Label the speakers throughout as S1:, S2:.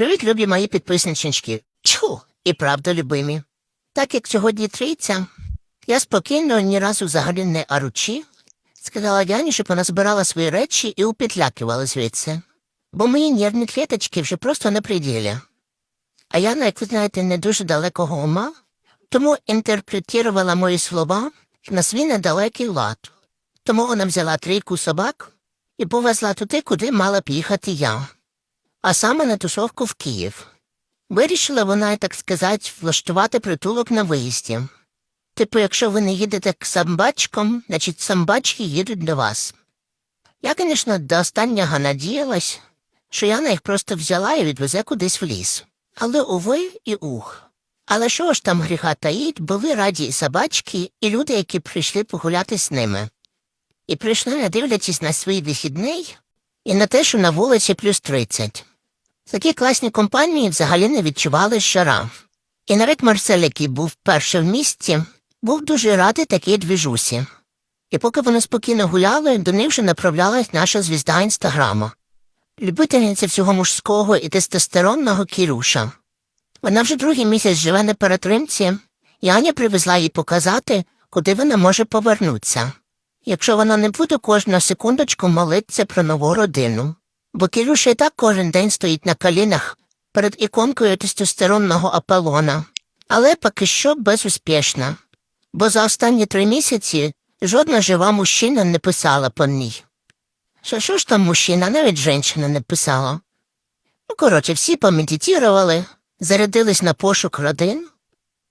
S1: Привіт, любі мої підписнички. Чу, і правда, любимі. Так як сьогодні трійця, я спокійно ні разу взагалі не аручі, сказала Яні, щоб вона збирала свої речі і упетлякувала звідси. Бо мої нервні клеточки вже просто на пределі. А Яна, як ви знаєте, не дуже далекого ума, тому інтерпретувала мої слова на свій недалекий лад. Тому вона взяла трійку собак і повезла туди, куди мала б їхати я, а саме на тусовку в Київ. Вирішила вона, так сказати, влаштувати притулок на виїзді. Типу, якщо ви не їдете к самбачкам, значить самбачки їдуть до вас. Я, звісно, до останнього надіялась, що Яна їх просто взяла і відвезе кудись в ліс. Але уви і ух. Але що ж там гріха таїть, були раді і собачки, і люди, які прийшли погуляти з ними. І прийшли, не дивлячись на свій вихідний і на те, що на вулиці плюс 30. Такі класні компанії взагалі не відчували жара. І навіть Марсель, який був перший в місті, був дуже радий такій двіжусі. І поки вони спокійно гуляли, до них вже направлялась наша звізда інстаграма. Любительниця всього мужського і тестостеронного Кірюша. Вона вже другий місяць живе на перетримці, і Аня привезла їй показати, куди вона може повернутися. Якщо вона не буде кожну секундочку молитися про нову родину. Бо Кірюша і так кожен день стоїть на колінах перед іконкою тестостеронного Аполлона. Але поки що безуспішно. Бо за останні три місяці жодна жива мужчина не писала по ній. Що що ж там мужчина, навіть жінка не писала. Ну, коротше, всі помедитували, зарядились на пошук родин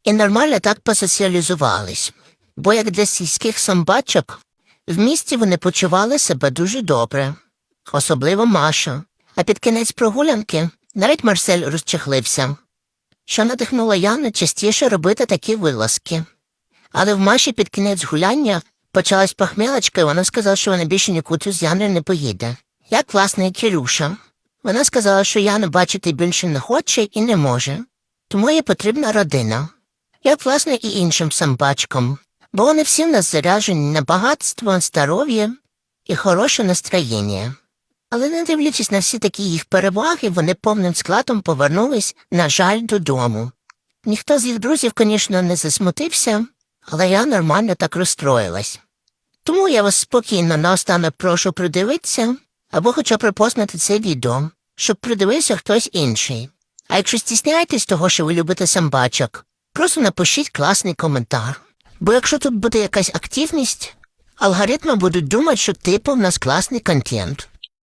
S1: і нормально так посоціалізувались. Бо як для сільських самбачок, в місті вони почували себе дуже добре, особливо Маша. А під кінець прогулянки навіть Марсель розчехлився, що надихнула Яну частіше робити такі вилазки. Але в Маші під кінець гуляння почалась похмілочка, і вона сказала, що вона більше нікуди з Яною не поїде. Як, власне, і Кирюша. Вона сказала, що Яну бачити більше не хоче і не може, тому їй потрібна родина. Як, власне, і іншим самбачкам, бо вони всі в нас заряжені на багатство, здоров'я і хороше настроєння. Але не дивлячись на всі такі їх переваги, вони повним складом повернулись, на жаль, додому. Ніхто з їх друзів, звісно, не засмутився, але я нормально так розстроїлась. Тому я вас спокійно наостанок прошу придивитися або хоча припознати це відео, щоб придивився хтось інший. А якщо стісняєтесь того, що ви любите самбачок, просто напишіть класний коментар. Бо якщо тут буде якась активність, алгоритми будуть думати, що типу в нас класний контент.